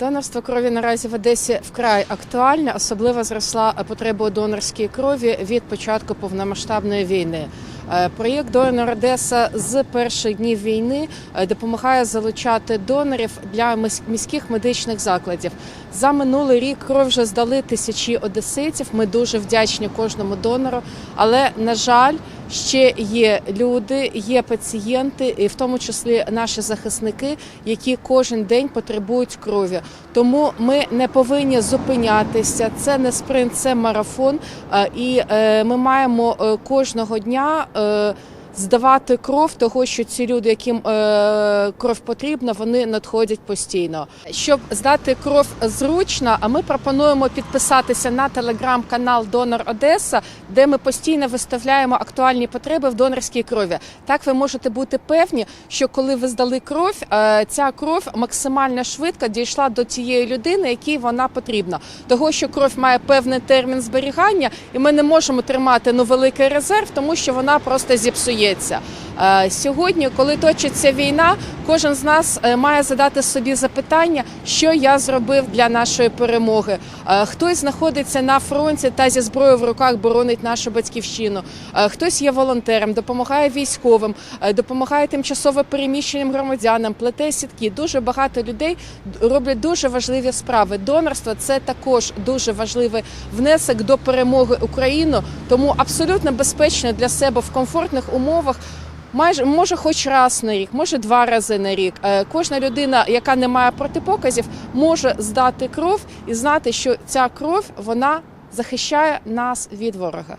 Донорство крові наразі в Одесі вкрай актуальне. Особливо зросла потреба у донорській крові від початку повномасштабної війни. Е, Проєкт Донор Одеса з перших днів війни е, допомагає залучати донорів для міських медичних закладів. За минулий рік кров вже здали тисячі одеситів. Ми дуже вдячні кожному донору. Але на жаль, ще є люди, є пацієнти, і в тому числі наші захисники, які кожен день потребують крові. Тому ми не повинні зупинятися. Це не спринт, це марафон. Е, І е, ми маємо е, кожного дня. Здавати кров, того що ці люди, яким е, кров потрібна, вони надходять постійно. Щоб здати кров зручно, а ми пропонуємо підписатися на телеграм-канал Донор Одеса, де ми постійно виставляємо актуальні потреби в донорській крові. Так ви можете бути певні, що коли ви здали кров, е, ця кров максимально швидко дійшла до тієї людини, якій вона потрібна. Того, що кров має певний термін зберігання, і ми не можемо тримати ну великий резерв, тому що вона просто зіпсується. Е, Сьогодні, коли точиться війна, кожен з нас е, має задати собі запитання, що я зробив для нашої перемоги. Е, Хтось знаходиться на фронті та зі зброєю в руках боронить нашу батьківщину. Хтось є волонтером, допомагає військовим, допомагає тимчасово переміщеним громадянам, плете сітки. Дуже багато людей роблять дуже важливі справи. Донорство це також дуже важливий внесок до перемоги України. Тому абсолютно безпечно для себе в комфортних умовах. Майже може, хоч раз на рік, може два рази на рік. Е, Кожна людина, яка не має протипоказів, може здати кров і знати, що ця кров вона захищає нас від ворога.